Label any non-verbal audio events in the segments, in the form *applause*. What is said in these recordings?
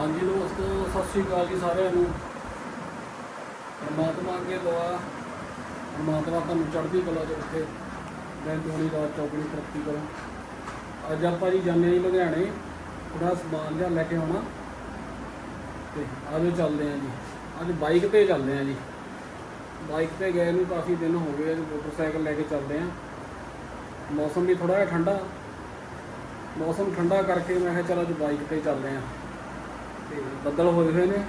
ਹਾਂਜੀ ਦੋਸਤੋ, ਸਤਿ ਸ਼੍ਰੀ ਅਕਾਲ ਜੀ ਸਾਰਿਆਂ ਨੂੰ। ਪਰਮਾਤਮਾ ਅੱਗੇ ਦੁਆ। ਪਰਮਾਤਮਾ ਤੁਹਾਨੂੰ ਚੜ੍ਹਦੀ ਕਲਾ ਚ ਰੱਖੇ ਦਿਨ ਦੁਣੀ ਰਾਤ ਚੌਗਣੀ ਤਰੱਕੀ ਕਰੋ। ਅੱਜ ਆਪਾਂ ਜੀ ਜਾਂਦੇ ਹਾਂ ਜੀ ਲੁਧਿਆਣੇ। ਥੋੜਾ ਸਮਾਨ ਜਿਹਾ ਲੈ ਕੇ ਆਉਣਾ। ਤੇ ਆਜੋ ਚੱਲਦੇ ਹਾਂ ਜੀ। ਅੱਜ ਬਾਈਕ ਤੇ ਚੱਲਦੇ ਹਾਂ ਜੀ। ਬਾਈਕ ਤੇ ਗਏ ਨੂੰ ਕਾਫੀ ਦਿਨ ਹੋ ਗਏ ਅੱਜ ਮੋਟਰਸਾਈਕਲ ਲੈ ਕੇ ਚੱਲਦੇ ਹਾਂ। ਮੌਸਮ ਵੀ ਥੋੜਾ ਜਿਹਾ ਠੰਡਾ। ਮੌਸਮ ਠੰਡਾ ਕਰਕੇ ਮੈਂ ਕਿਹਾ ਚਲੋ ਅੱਜ ਬਾਈਕ ਤੇ ਚੱਲਦੇ ਹਾਂ। ਤੇ ਬੱਦਲ ਹੋਏ ਹੋਏ ਨੇ,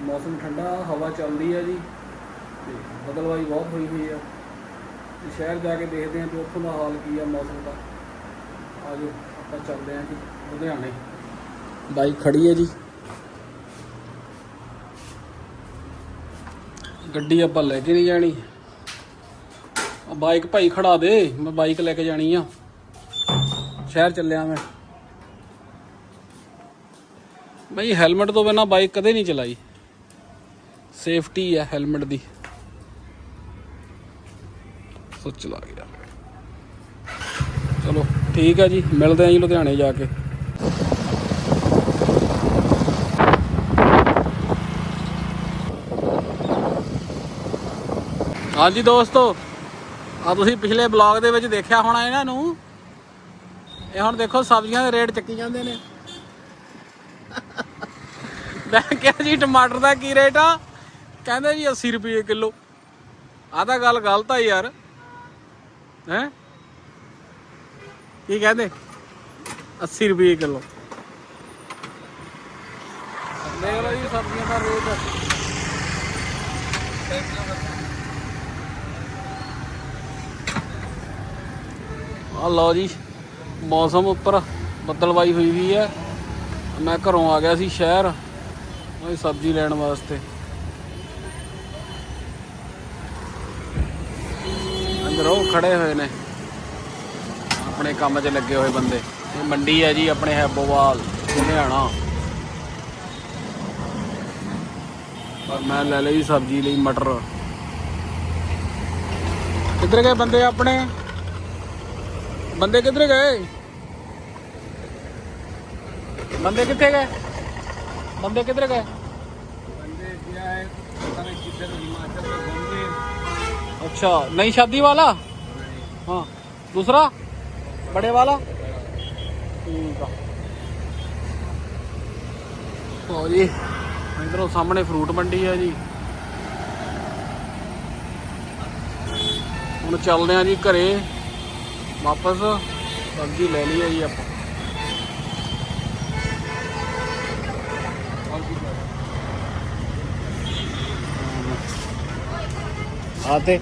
ਮੌਸਮ ਠੰਡਾ, ਹਵਾ ਚੱਲਦੀ ਹੈ ਜੀ, ਤੇ ਬਦਲਵਾਈ ਬਹੁਤ ਹੋਈ ਹੋਈ ਆ। ਤੇ ਸ਼ਹਿਰ ਜਾ ਕੇ ਦੇਖਦੇ ਹਾਂ ਕਿ ਉੱਥੋਂ ਦਾ ਹਾਲ ਕੀ ਆ ਮੌਸਮ ਦਾ। ਆਜੋ, ਆਪਾਂ ਚੱਲਦੇ ਹਾਂ ਜੀ, ਲੁਧਿਆਣੇ। ਬਾਈਕ ਖੜੀ ਹੈ ਜੀ। ਗੱਡੀ ਆਪਾਂ ਲੈ ਕੇ ਨਹੀਂ ਜਾਣੀ। ਬਾਈਕ ਭਾਈ ਖੜਾ ਦੇ, ਮੈਂ ਬਾਈਕ ਲੈ ਕੇ ਜਾਣੀ ਆ। ਸ਼ਹਿਰ ਚੱਲਿਆ ਮੈਂ। ਬਈ ਹੈਲਮਟ ਤੋਂ ਬਿਨਾ ਬਾਈਕ ਕਦੇ ਨਹੀਂ ਚਲਾਈ। ਸੇਫਟੀ ਹੈ ਹੈਲਮਟ ਦੀ। ਸੋ ਚਲਾ ਗਿਆ ਚਲੋ, ਠੀਕ ਹੈ ਜੀ, ਮਿਲਦੇ ਆਂ ਜੀ ਲੁਧਿਆਣੇ ਜਾ ਕੇ। ਹਾਂਜੀ ਦੋਸਤੋ, ਆ ਤੁਸੀਂ ਪਿਛਲੇ ਬਲੌਗ ਦੇ ਵਿੱਚ ਦੇਖਿਆ ਹੋਣਾ ਇਹਨਾਂ ਨੂੰ? ਇਹ ਹੁਣ ਦੇਖੋ ਸਬਜ਼ੀਆਂ ਦੇ ਰੇਟ ਚੱਕੀ ਜਾਂਦੇ ਨੇ। ਮੈਂ ਕਿਹਾ ਜੀ, ਟਮਾਟਰ ਦਾ ਕੀ ਰੇਟ ਆ? ਕਹਿੰਦੇ ਜੀ 80 ਰੁਪਏ ਕਿਲੋ। ਆ ਤਾਂ ਗੱਲ ਗਲਤ ਆ ਯਾਰ। ਹੈ? ਕੀ ਕਹਿੰਦੇ? 80 ਰੁਪਏ ਕਿਲੋ। ਦੇਖ ਲਓ ਜੀ, ਸਬਜ਼ੀਆਂ ਦਾ ਰੇਟ। ਆ ਲਓ ਜੀ, ਮੌਸਮ ਉੱਪਰ ਬੱਦਲਵਾਈ ਹੋਈ ਵੀ ਹੈ। ਮੈਂ ਘਰੋਂ ਆ ਗਿਆ ਸੀ ਸ਼ਹਿਰ। ਭਾਈ ਸਬਜ਼ੀ ਲੈਣ ਵਾਸਤੇ। ਅੰਦਰ ਉਹ ਖੜੇ ਹੋਏ ਨੇ। ਆਪਣੇ ਕੰਮ 'ਚ ਲੱਗੇ ਹੋਏ ਬੰਦੇ। ਇਹ ਮੰਡੀ ਹੈ ਜੀ, ਆਪਣੇ ਹੈ ਬੋਵਾਲ ਲੁਧਿਆਣਾ। ਪਰ ਮੈਂ ਲੈ ਲਈ ਸਬਜ਼ੀ ਲਈ ਮਟਰ। ਕਿੱਧਰ ਗਏ ਬੰਦੇ ਆਪਣੇ? ਬੰਦੇ ਕਿੱਧਰ ਗਏ? ਬੰਦੇ ਕਿੱਥੇ ਗਏ? ਬੰਦੇ ਕਿੱਧਰ ਗਏ? पता नहीं किधर हिमाचल में घूम के अच्छा नई शादी वाला हाँ दूसरा बड़े वाला ठीक ਆ ਲਓ ਜੀ ਇਧਰੋਂ ਸਾਹਮਣੇ ਫਰੂਟ ਮੰਡੀ ਹੈ ਜੀ ਹੁਣ ਚੱਲਦੇ ਆ ਜੀ ਘਰੇ ਵਾਪਸ ਸਬਜ਼ੀ ਲੈ ਲਈ ਹੈ ਜੀ ਆਪਾਂ ਆ ਤੇ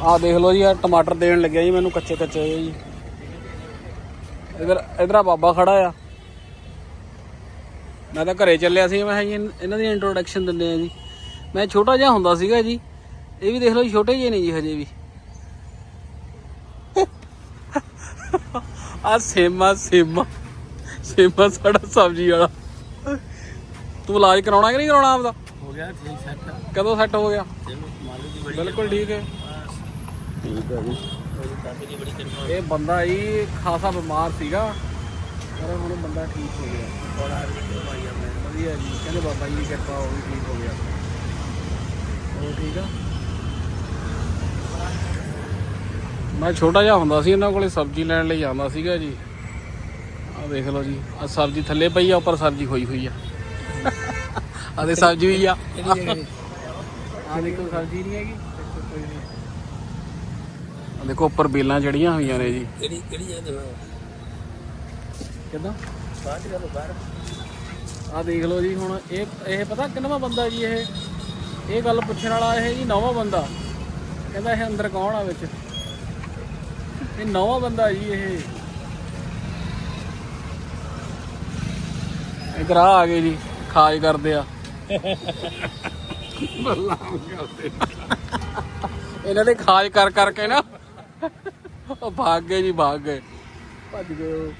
ਆ ਦੇਖ ਲਓ ਜੀ ਆ ਟਮਾਟਰ ਦੇਣ ਲੱਗਿਆ ਜੀ ਮੈਨੂੰ ਕੱਚੇ ਕੱਚੇ ਜੀ। ਇਧਰ ਇਧਰ ਆ ਬਾਬਾ ਖੜਾ ਆ। ਮੈਂ ਤਾਂ ਘਰੇ ਚੱਲਿਆ ਸੀ ਮੈਂ ਜੀ ਇਹਨਾਂ ਦੀ ਇੰਟਰੋਡਕਸ਼ਨ ਦਿੰਦੇ ਆ ਜੀ। ਮੈਂ ਛੋਟਾ ਜਿਹਾ ਹੁੰਦਾ ਸੀਗਾ ਜੀ ਇਹ ਵੀ ਦੇਖ ਲਓ ਜੀ ਛੋਟੇ ਜਿਹੇ ਨੇ ਜੀ ਹਜੇ ਵੀ। ਆ ਸੇਮਾ ਸੇਮਾ ਸੇਮਾ ਸਾਡਾ ਸਬਜ਼ੀ ਵਾਲਾ। ਤੂੰ ਇਲਾਜ ਕਰਾਉਣਾ ਕਿ ਨਹੀਂ ਕਰਾਉਣਾ ਆਪਦਾ? ਹੋ ਗਿਆ ਠੀਕ ਸੈੱਟ ਕਦੋਂ ਸੈੱਟ ਹੋ ਗਿਆ? ਬਿਲਕੁਲ ਠੀਕ ਹੈ। ਠੀਕ ਹੈ ਜੀ। ਇਹ ਬੰਦਾ ਹੀ ਖਾਸਾ ਬਿਮਾਰ ਸੀਗਾ ਪਰ ਹੁਣ ਬੰਦਾ ਠੀਕ ਹੋ ਗਿਆ। ਬੜਾ ਹਰਮਨ ਆ ਮੈਂ ਜੀ ਕਹਿੰਦੇ ਬਾਬਾ ਜੀ ਦੀ ਕਿਰਪਾ ਹੋ ਗਈ ਠੀਕ ਹੋ ਗਿਆ। ਹੋਰ ਠੀਕ ਆ? ਮੈਂ ਛੋਟਾ ਜਿਹਾ ਹੁੰਦਾ ਸੀ ਇਹਨਾਂ ਕੋਲੇ ਸਬਜ਼ੀ ਲੈਣ ਲਈ ਆਉਂਦਾ ਸੀਗਾ ਜੀ। ਆ ਦੇਖ ਲਓ ਜੀ ਆ ਸਬਜ਼ੀ ਥੱਲੇ ਪਈ ਆ ਉੱਪਰ ਸਬਜ਼ੀ ਖੋਈ ਹੋਈ ਆ। ਆ ਦੇ ਸਬਜ਼ੀ ਵੀ ਆ। ਹੈਗੀ। ਦੇਖੋ ਉੱਪਰ ਬੇਲਾਂ ਚੜੀਆਂ ਹੋਈਆਂ ਨੇ ਜੀ। ਆ ਦੇਖ। ਲਓ ਜੀ ਹੁਣ ਇਹ ਇਹ ਪਤਾ ਕਿੰਨਾ ਬੰਦਾ ਜੀ ਇਹ? ਇਹ ਗੱਲ ਪੁੱਛਣ ਵਾਲਾ ਇਹ ਜੀ ਨਵਾਂ ਬੰਦਾ। ਕਹਿੰਦਾ ਇਹ ਅੰਦਰ ਕੌਣ ਆ ਵਿੱਚ? ਇਹ ਨਵਾਂ ਬੰਦਾ ਜੀ ਇਹ। ਇਧਰ ਆ ਗਏ ਜੀ ਖਾਜ ਕਰਦੇ ਆ। *laughs* ਇਹਨਾਂ ਦੇ ਖਾਜ ਕਰ ਕਰਕੇ ਨਾ ਉਹ ਭਾਗ ਗਏ ਜੀ ਭਾਗ ਗਏ। ਭੱਜ ਗਏ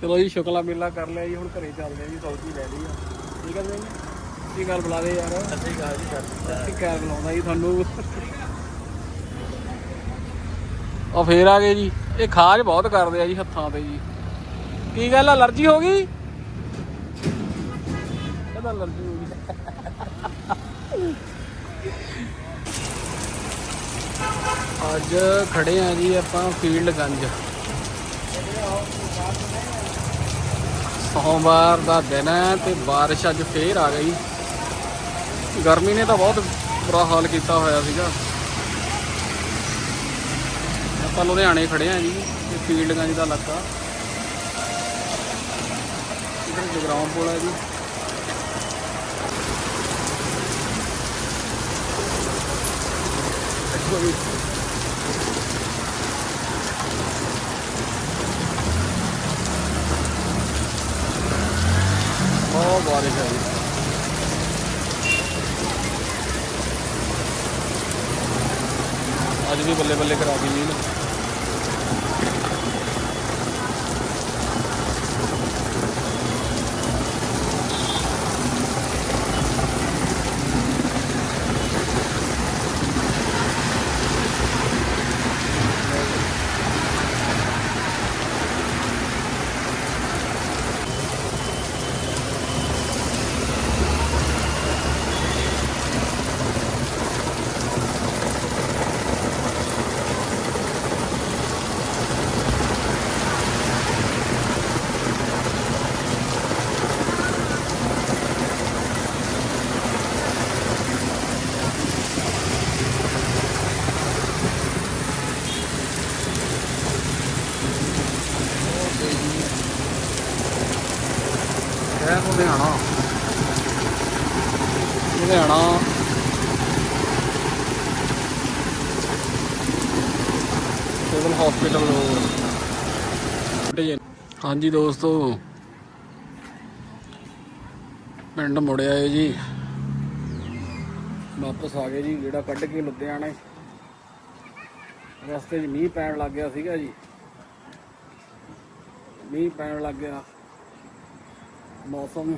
ਚਲੋ ਜੀ ਸ਼ੁਕਲਾ ਮੇਲਾ ਕਰ ਲਿਆ ਜੀ ਹੁਣ ਘਰੇ ਚੱਲਦੇ ਆ ਜੀ ਸੌਜੀ ਲੈ ਲਈ ਆ। ਠੀਕ ਹੈ ਜੀ? ਕੀ ਗੱਲ ਬੁਲਾ ਦੇ ਯਾਰ। ਸੱਚੀ ਗੱਲ ਜੀ ਕਰ ਸੱਚੀ ਗੱਲ ਬੁਲਾਉਂਦਾ ਜੀ ਤੁਹਾਨੂੰ? ਉਹ ਫੇਰ ਆ ਗਏ ਜੀ। ਇਹ ਖਾਜ ਬਹੁਤ ਕਰਦੇ ਆ ਜੀ ਹੱਥਾਂ ਤੇ ਜੀ। ਕੀ ਗੱਲ ਅਲਰਜੀ ਹੋ ਗਈ? ਕਹਿੰਦਾ ਅਲਰਜੀ ਹੋ ਗਈ ਅੱਜ ਖੜੇ ਆ ਜੀ ਆਪਾਂ ਫੀਲਡ ਗੰਜ। ਸੋਮਵਾਰ ਦਾ ਦਿਨ ਹੈ ਤੇ ਬਾਰਿਸ਼ ਅੱਜ ਫੇਰ ਆ ਗਈ। ਗਰਮੀ ਨੇ ਤਾਂ ਬਹੁਤ ਬੁਰਾ ਹਾਲ ਕੀਤਾ ਹੋਇਆ ਸੀਗਾ। ਆਪਾਂ ਲੁਧਿਆਣੇ ਖੜੇ ਆ ਜੀ, ਤੇ ਫੀਲਡ ਗੰਜ ਦਾ ਇਲਾਕਾ। ਇਧਰ ਜਗਰਾਉਂ ਪੁਲ ਹੈ ਜੀ। ਦੇਖੋ ਬਹੁਤ ਬਾਰਿਸ਼ ਹੈ ਜੀ ਅੱਜ ਵੀ ਬੱਲੇ ਬੱਲੇ ਕਰਾ ਦੀ ਮੀਂਹ ਸਿਵਲ ਹਸਪੀਟਲ ਰੋਡ ਹਾਂਜੀ ਦੋਸਤੋ ਪਿੰਡ ਮੁੜਿਆ ਏ ਜੀ। ਵਾਪਸ ਆ ਗਏ ਜੀ ਜਿਹੜਾ ਕੱਢ ਕੇ ਲੁਧਿਆਣੇ। ਰਸਤੇ 'ਚ ਮੀਂਹ ਪੈਣ ਲੱਗ ਗਿਆ ਸੀਗਾ ਜੀ। ਮੀਂਹ ਪੈਣ ਲੱਗ ਗਿਆ। ਮੌਸਮ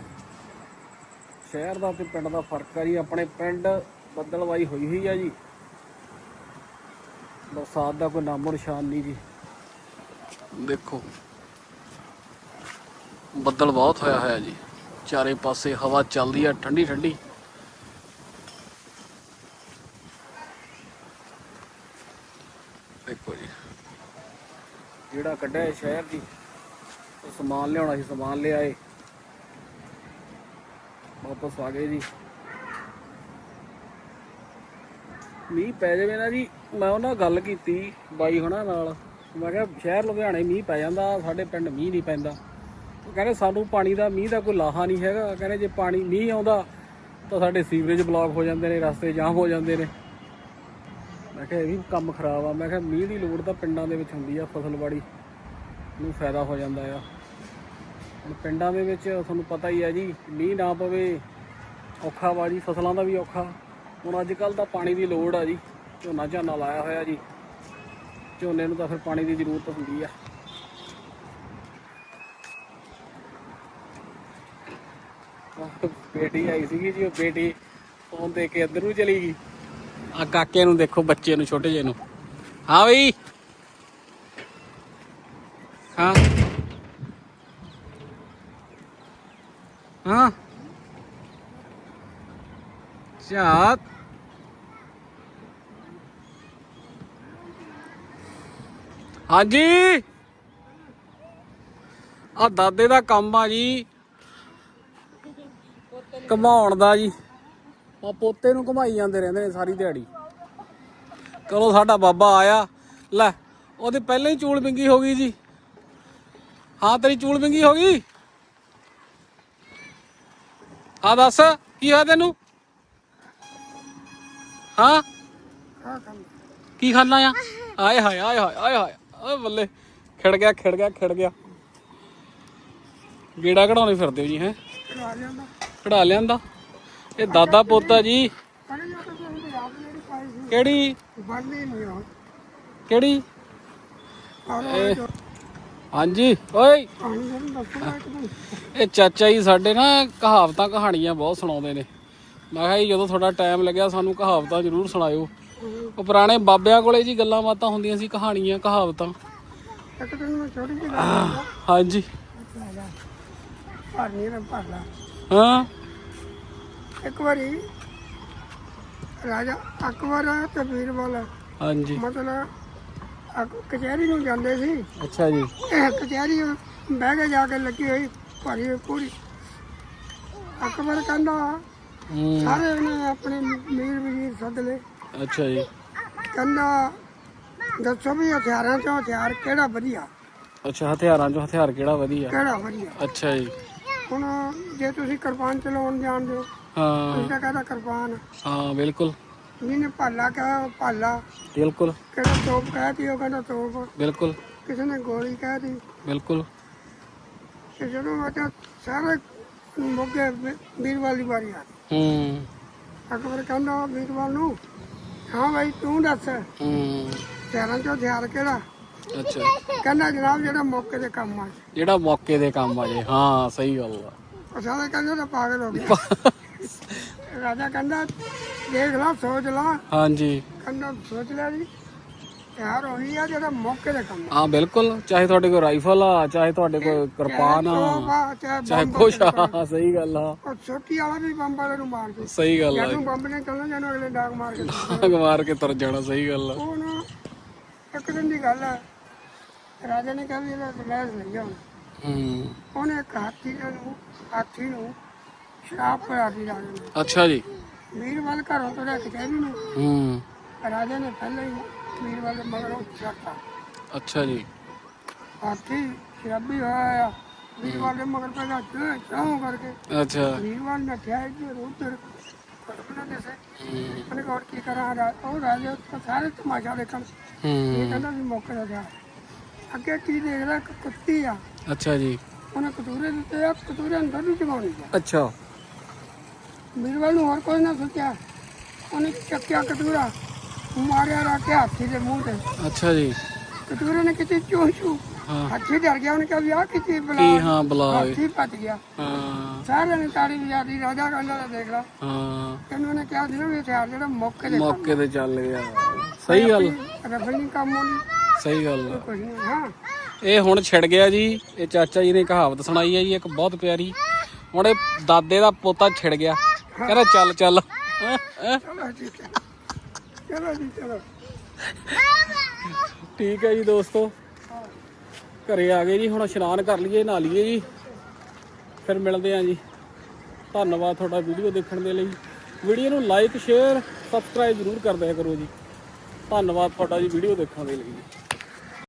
ਸ਼ਹਿਰ ਦਾ ਤੇ ਪਿੰਡ ਦਾ ਫ਼ਰਕ ਆ ਜੀ। ਆਪਣੇ ਪਿੰਡ ਬੱਦਲਵਾਈ ਹੋਈ ਹੋਈ ਆ ਜੀ। ਬਰਸਾਤ ਦਾ ਕੋਈ ਨਾਮੋ ਨਿਸ਼ਾਨ ਨਹੀਂ ਜੀ। ਦੇਖੋ ਬੱਦਲ ਬਹੁਤ ਹੋਇਆ ਹੋਇਆ ਜੀ। ਚਾਰੇ ਪਾਸੇ ਹਵਾ ਚੱਲਦੀ ਆ ਠੰਡੀ ਠੰਡੀ। ਦੇਖੋ ਜੀ। ਜਿਹੜਾ ਕੱਢਿਆ ਸ਼ਹਿਰ ਦੀ ਉਹ ਸਮਾਨ ਲਿਆਉਣਾ ਸੀ ਸਮਾਨ ਲਿਆਏ ਵਾਪਸ ਆ ਗਏ ਜੀ। ਮੀਂਹ ਪੈ ਜਾਵੇ ਨਾ ਜੀ, ਮੈਂ ਉਹਨਾਂ ਗੱਲ ਕੀਤੀ ਬਾਈ ਹੁਣਾਂ ਨਾਲ। ਮੈਂ ਕਿਹਾ, ਸ਼ਹਿਰ ਲੁਧਿਆਣੇ ਮੀਂਹ ਪੈ ਜਾਂਦਾ, ਸਾਡੇ ਪਿੰਡ ਮੀਂਹ ਨਹੀਂ ਪੈਂਦਾ। ਉਹ ਕਹਿੰਦੇ, ਸਾਨੂੰ ਪਾਣੀ ਦਾ ਮੀਂਹ ਦਾ ਕੋਈ ਲਾਹਾ ਨਹੀਂ ਹੈਗਾ। ਕਹਿੰਦੇ, ਜੇ ਪਾਣੀ ਮੀਂਹ ਆਉਂਦਾ, ਤਾਂ ਸਾਡੇ ਸੀਵਰੇਜ ਬਲੌਕ ਹੋ ਜਾਂਦੇ ਨੇ, ਰਸਤੇ ਜਾਮ ਹੋ ਜਾਂਦੇ ਨੇ। ਮੈਂ ਕਿਹਾ, ਇਹ ਵੀ ਕੰਮ ਖਰਾਬ ਆ। ਮੈਂ ਕਿਹਾ, ਮੀਂਹ ਦੀ ਲੋੜ ਤਾਂ ਪਿੰਡਾਂ ਦੇ ਵਿੱਚ ਹੁੰਦੀ ਆ ਫਸਲਵਾੜੀ ਨੂੰ ਫਾਇਦਾ ਹੋ ਜਾਂਦਾ ਆ। ਹੁਣ ਪਿੰਡਾਂ ਦੇ ਵਿੱਚ ਤੁਹਾਨੂੰ ਪਤਾ ਹੀ ਹੈ ਜੀ, ਮੀਂਹ ਨਾ ਪਵੇ, ਔਖਾ ਵਾ ਜੀ, ਫਸਲਾਂ ਦਾ ਵੀ ਔਖਾ। ਹੁਣ ਅੱਜ ਕੱਲ ਤਾਂ ਪਾਣੀ ਦੀ ਲੋੜ ਆ ਜੀ। ਝੋਨਾ ਝਾਨਾ ਲਾਇਆ ਹੋਇਆ ਜੀ। ਝੋਨੇ ਨੂੰ ਤਾਂ ਫਿਰ ਪਾਣੀ ਦੀ ਜ਼ਰੂਰਤ ਹੁੰਦੀ ਆ। ਬੇਟੀ ਆਈ ਸੀਗੀ ਜੀ, ਉਹ ਬੇਟੀ ਫੋਨ ਦੇ ਕੇ ਅੰਦਰ ਨੂੰ ਚਲੀ ਗਈ। ਆ ਕਾਕੇ ਨੂੰ ਦੇਖੋ, ਬੱਚੇ ਨੂੰ, ਛੋਟੇ ਜਿਹੇ ਨੂੰ। ਹਾਂ ਬਈ ਹਾਂ ਹਾਂ ਚਾਤ ਹਾਂਜੀ। ਆ ਦਾਦੇ ਦਾ ਕੰਮ ਆ ਜੀ। ਘਮਾਉਣ ਦਾ ਜੀ। ਆ ਪੋਤੇ ਨੂੰ ਘਮਾਈ ਜਾਂਦੇ ਰਹਿੰਦੇ ਨੇ ਸਾਰੀ ਦਿਹਾੜੀ। ਚਲੋ ਸਾਡਾ ਬਾਬਾ ਆਇਆ। ਲੈ ਉਹਦੀ ਪਹਿਲਾਂ ਹੀ ਚੂਲ ਬਿੰਗੀ ਹੋ ਗਈ ਜੀ। ਹਾਂ ਤੇਰੀ ਚੂਲ ਬਿੰਗੀ ਹੋ ਗਈ? ਹਾਂ ਦੱਸ ਕੀ ਹੋਇਆ ਤੈਨੂੰ? ਹਾਂ? ਕੀ ਖਾਣਾ ਆ? ਆਏ ਹਾਏ ਆਏ ਹਾਏ ਆਏ ਹਾਏ। ਓਏ ਬੱਲੇ ਖਿੜ ਗਿਆ ਖਿੜ ਗਿਆ ਖਿੜ ਗਿਆ। ਗੇੜਾ ਕਢਾਉਣੇ ਫਿਰਦੇ ਹੋ ਜੀ ਹੈ? ਕਢਾ ਲਿਆਂਦਾ। ਇਹ ਦਾਦਾ ਪੋਤਾ ਜੀ। ਕਿਹੜੀ? ਕਿਹੜੀ? ਇਹ- ਹਾਂਜੀ ਓਏ। ਇਹ ਚਾਚਾ ਜੀ ਸਾਡੇ ਨਾ ਕਹਾਵਤਾਂ ਕਹਾਣੀਆਂ ਬਹੁਤ ਸੁਣਾਉਂਦੇ ਨੇ। ਮੈਂ ਕਿਹਾ ਜੀ ਜਦੋਂ ਤੁਹਾਡਾ ਟਾਈਮ ਲੱਗਿਆ ਸਾਨੂੰ ਕਹਾਵਤਾਂ ਜ਼ਰੂਰ ਸੁਣਾਇਓ। ਉਹ ਪੁਰਾਣੇ ਬਾਬਿਆਂ ਕੋਲੇ ਜੀ ਗੱਲਾਂ ਬਾਤਾਂ ਹੁੰਦੀਆਂ ਸੀ ਕਹਾਣੀਆਂ ਕਹਾਵਤਾਂ। ਇੱਕ ਦਿਨ ਮੈਂ ਛੋਟੀ ਜਿਹੀ ਹਾਂਜੀ। ਭਰਨੀ ਨਾ ਭਰ ਲਾ ਹਾਂ। ਇੱਕ ਵਾਰੀ ਰਾਜਾ ਅਕਬਰ ਤੇ ਬੀਰਬਲ ਹਾਂਜੀ। ਮਤਲਬ ਅਕ- ਕਚਹਿਰੀ ਨੂੰ ਜਾਂਦੇ ਸੀ। ਅੱਛਾ ਜੀ। ਇਹ ਕਚਹਿਰੀ ਬਹਿ ਕੇ ਜਾ ਕੇ ਲੱਗੀ ਹੋਈ ਭਰੀ ਹੋਈ ਪੂਰੀ। ਅਕਬਰ ਕਹਿੰਦਾ ਹੂੰ। ਸਾਰੇ ਉਹਨੇ ਆਪਣੇ ਮੀਰ ਵਜ਼ੀਰ ਸੱਦ ਲਏ। ਅੱਛਾ ਜੀ। ਕਹਿੰਦਾ ਦੱਸੋ ਵੀ ਹਥਿਆਰਾਂ ਚੋਂ ਹਥਿਆਰ ਕਿਹੜਾ ਵਧੀਆ? ਅੱਛਾ ਹਥਿਆਰਾਂ ਚੋਂ ਹਥਿਆਰ ਕਿਹੜਾ ਵਧੀਆ? ਕਿਹੜਾ ਵਧੀਆ? ਅੱਛਾ ਜੀ। ਹੁਣ ਜੇ ਤੁਸੀਂ ਕਿਰਪਾਨ ਚਲਾਉਣ ਜਾਣਦੇ ਹੋ। ਤੁਸੀਂ ਤਾਂ ਕਹਿੰਦਾ ਕਿਰਪਾਨ। ਹਾਂ ਬਿਲਕੁਲ। ਜਿਹਨੇ ਭਾਲਾ ਕਿਹਾ ਭਾਲਾ। ਬਿਲਕੁਲ। ਕਿਹੜਾ ਤੋਪ ਕਹਿਤੀ ਉਹ ਕਹਿੰਦਾ ਤੋਪ। ਬਿਲਕੁਲ। ਕਿਸੇ ਨੇ ਗੋਲੀ ਕਹਿਤੀ ਬਿਲਕੁਲ। ਤੇ ਜਦੋਂ ਮੈਂ ਸਾਰੇ ਮੋਗੇ ਵੀਰਵਾਲ ਦੀ ਵਾਰੀ ਆ। ਹੂੰ। ਅਕਬਰ ਕਹਿੰਦਾ ਵੀਰਵਾਲ ਨੂੰ ਹਾਂ ਭਾਈ ਤੂੰ ਦੱਸ। ਹੂੰ ਸ਼ਹਿਰਾਂ ਚੋਂ ਹਥਿਆਰ ਕਿਹੜਾ? ਅੱਛਾ। ਕਹਿੰਦਾ ਜਨਾਬ ਜਿਹੜਾ ਮੌਕੇ ਦੇ ਕੰਮ ਆ। ਜਿਹੜਾ ਮੌਕੇ ਦੇ ਕੰਮ ਆ ਜੇ। ਹਾਂ ਸਹੀ ਗੱਲ ਆ। ਉਹ ਸਾਰੇ ਕਹਿੰਦੇ ਤਾਂ ਪਾਗਲ ਹੋ ਗਿਆ। *laughs* ਰਾਜਾ ਕਹਿੰਦਾ ਦੇਖ ਲਾ ਸੋਚ ਲਾ। ਹਾਂਜੀ। ਕਹਿੰਦਾ ਸੋਚ ਲਿਆ ਜੀ। ਹਥਿਆਰ ਉਹੀ ਆ ਜਿਹੜਾ ਮੌਕੇ ਦੇ ਕੰਮ ਆ। ਹਾਂ ਬਿਲਕੁਲ। ਚਾਹੇ ਤੁਹਾਡੇ ਕੋਲ ਰਾਈਫਲ ਆ ਚਾਹੇ ਤੁਹਾਡੇ ਕੋਲ ਕਿਰਪਾਨ ਆ ਆ, ਚਾਹੇ ਕੁਛ ਆ ਸਹੀ ਗੱਲ ਆ। ਉਹ ਛੋਟੀ ਵਾਲਾ ਵੀ ਬੰਬ ਵਾਲੇ ਨੂੰ ਮਾਰ ਦੇ ਸਹੀ ਗੱਲ ਆ। ਜਦੋਂ ਬੰਬ ਨੇ ਚੱਲਣਾ ਜਾਨੂੰ ਅਗਲੇ ਡਾਕ ਮਾਰ ਕੇ ਡਾਂਗ ਮਾਰ ਕੇ ਤੁਰ ਜਾਣਾ ਸਹੀ ਗੱਲ ਆ। ਉਹ ਨਾ ਇੱਕ ਦਿਨ ਦੀ ਗੱਲ ਹੈ ਰਾਜਾ ਨੇ ਕਿਹਾ ਵੀ ਇਹਦਾ ਲੈਸ ਲਈ ਹੁਣ। ਹੂੰ। ਉਹਨੇ ਇੱਕ ਹਾਥੀ ਨੂੰ ਹਾਥੀ ਨੂੰ ਸ਼ਰਾਬ ਪਿਆ ਦੀ ਰਾਜਾ ਨੇ। ਅੱਛਾ ਜੀ। ਵੀਰਵਾਲ ਘਰੋਂ ਤੋਂ ਲੈ ਕੇ ਕਚਹਿਰੀ ਨੂੰ। ਹੂੰ। ਰਾਜਾ ਨੇ ਪਹਿਲਾਂ ਹੀ ਦੇ ਮਗਰੋਂ ਅੱਛਾ ਜੀ। ਹਾਥੀ ਸ਼ਰਾਬੀ ਹੋਇਆ ਆ। ਦੇ ਮਗਰ ਪਹਿਲਾਂ ਚਾਹ ਚਾਹ ਕਰਕੇ। ਅੱਛਾ। ਵੀਰਵਾਲ ਨੇ ਠਿਆ ਇੱਧਰ ਉੱਧਰ ਕੁਝ ਨਾ ਦਿਸੇ ਹੂੰ ਉਹਨੇ ਕਿਹਾ ਕੀ ਕਰਾਂ ਰਾ- ਉਹ ਰਾਜੇ ਉੱਤੇ ਸਾਰੇ ਤਮਾਸ਼ਾ ਦੇਖਣ। ਇਹ ਕਹਿੰਦਾ ਵੀ ਮੌਕੇ ਦਾ ਗਿਆ ਅੱਗੇ ਕੀ ਦੇਖਦਾ ਇੱਕ ਕੁੱਤੀ ਆ। ਅੱਛਾ ਜੀ। ਉਹਨੇ ਕਤੂਰੇ ਦਿੱਤੇ ਆ ਕਤੂਰੇ ਅੰਦਰ ਨਹੀਂ ਚਗਾਉਣੀ ਆ। ਅੱਛਾ। ਵੀਰਵਾਲ ਨੂੰ ਹੋਰ ਕੋਈ ਨਾ ਸੋਚਿਆ। ਉਹਨੇ ਚੱਕਿਆ ਕਤੂਰਾ। ਮਾਰਿਆ ਰੱਖ ਕੇ ਹਾਥੀ ਦੇ ਮੂੰਹ ਤੇ। ਅੱਛਾ ਜੀ। ਕਤੂਰੇ ਨੇ ਕਿਤੇ ਚੂੰ ਚੂੰ। ਹਾਂ। ਹਾਥੀ ਡਰ ਗਿਆ ਉਹਨੇ ਕਿਹਾ ਵੀ ਆ ਕਿਤੇ ਕੀ ਬਲਾ ਹਾਂ ਬੁਲਾ। ਹਾਥੀ ਭੱਜ ਗਿਆ। ਹਾਂ। ਸਾਰਿਆਂ ਨੇ ਤਾੜੀ ਵਜਾਦੀ ਰਾਜਾ ਕਹਿੰਦਾ ਲੈ ਦੇਖ ਲਾ। ਹਾਂ। ਤੈਨੂੰ ਉਹਨੇ ਕਿਹਾ ਨਾ ਵੀ ਹਥਿਆਰ ਜਿਹੜਾ ਮੌਕੇ ਦੇ ਮੌਕੇ ਤੇ ਚੱਲ ਗਿਆ। ਸਹੀ ਗੱਲ। ਰਫਲ ਨਹੀਂ ਕੰਮ ਆਉਂਦੀ। ਸਹੀ ਗੱਲ ਹਾਂ। ਇਹ ਹੁਣ ਛਿੜ ਗਿਆ ਜੀ। ਇਹ ਚਾਚਾ ਜੀ ਨੇ ਕਹਾਵਤ ਸੁਣਾਈ ਹੈ ਜੀ ਇੱਕ ਬਹੁਤ ਪਿਆਰੀ। ਹੁਣ ਇਹ ਦਾਦੇ ਦਾ ਪੋਤਾ ਛਿੜ ਗਿਆ। ਕਹਿੰਦਾ ਚੱਲ ਚੱਲ। ਚਲੋ ਠੀਕ ਹੈ। ਚਲੋ ਜੀ ਚਲੋ। ਠੀਕ ਹੈ ਜੀ ਦੋਸਤੋ। ਘਰੇ ਆ ਗਏ ਜੀ ਹੁਣ ਇਸ਼ਨਾਨ ਕਰ ਲਈਏ ਨਹਾ ਲਈਏ ਜੀ। ਫਿਰ ਮਿਲਦੇ ਆਂ ਜੀ। ਧੰਨਵਾਦ ਤੁਹਾਡਾ ਵੀਡੀਓ ਦੇਖਣ ਦੇ ਲਈ। ਵੀਡੀਓ ਨੂੰ ਲਾਈਕ ਸ਼ੇਅਰ ਸਬਸਕ੍ਰਾਈਬ ਜ਼ਰੂਰ ਕਰ ਦਿਆ ਕਰੋ ਜੀ। ਧੰਨਵਾਦ ਤੁਹਾਡਾ ਜੀ ਵੀਡੀਓ ਦੇਖਣ ਦੇ ਲਈ।